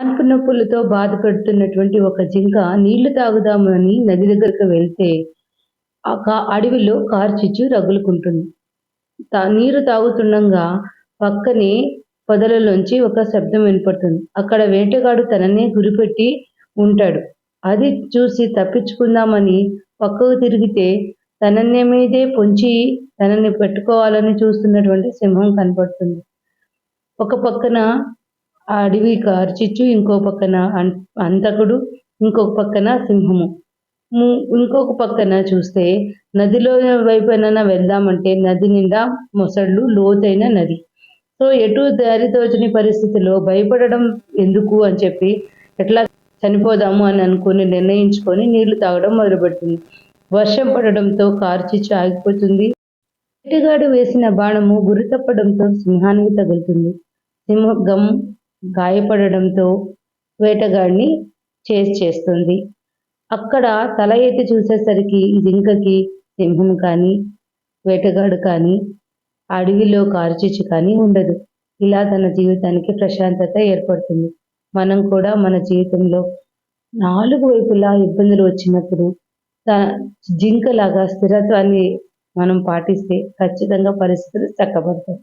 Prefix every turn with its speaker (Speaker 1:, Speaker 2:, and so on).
Speaker 1: కాన్పు నొప్పులతో బాధపడుతున్నటువంటి ఒక జింక నీళ్ళు తాగుదామని నది దగ్గరకు వెళ్తే ఆ కా- అడవిలో కార్చిచ్చు రగులుకుంటుంది. తా- నీరు తాగుతుండగా పక్కనే పొదలలోంచి ఒక శబ్దం వినపడుతుంది. అక్కడ వేటగాడు తననే గురిపెట్టి ఉంటాడు. అది చూసి తప్పించుకుందామని పక్కకు తిరిగితే తనని మీదే పొంచి తనని పెట్టుకోవాలని చూస్తున్నటువంటి సింహం కనపడుతుంది. ఒక పక్కన ఆ అడవి కార్చిచ్చు ఇంకో పక్కన అంతకుడు ఇంకొక పక్కన సింహము. ఇంకొక పక్కన చూస్తే నదిలో వైపున వెళ్దామంటే నది నిండా మొసళ్ళు లోతైన నది. సో ఎటు దారి తోచని పరిస్థితిలో భయపడడం ఎందుకు అని చెప్పి ఎట్లా చనిపోదాము అని అనుకుని నిర్ణయించుకొని నీళ్ళు తాగడం మొదలుపెడుతుంది వర్షం పడడంతో కార్చిచ్చు ఆగిపోతుంది. వేటగాడు వేసిన బాణము గురి తప్పడంతో సింహానికి తగులుతుంది. సింహం గాయపడడంతో వేటగాడిని చేసి చేస్తుంది. అక్కడ తల ఎత్తి చూసేసరికి జింకకి సింహం కానీ వేటగాడు కానీ అడవిలో కారుచిచ్చు కానీ ఉండదు. ఇలా తన జీవితానికి ప్రశాంతత ఏర్పడుతుంది. మనం కూడా మన జీవితంలో నాలుగు వైపులా ఇబ్బందులు వచ్చినప్పుడు జింకలాగా స్థిరత్వాన్ని మనం పాటిస్తే ఖచ్చితంగా పరిస్థితులు చక్కబడతాయి.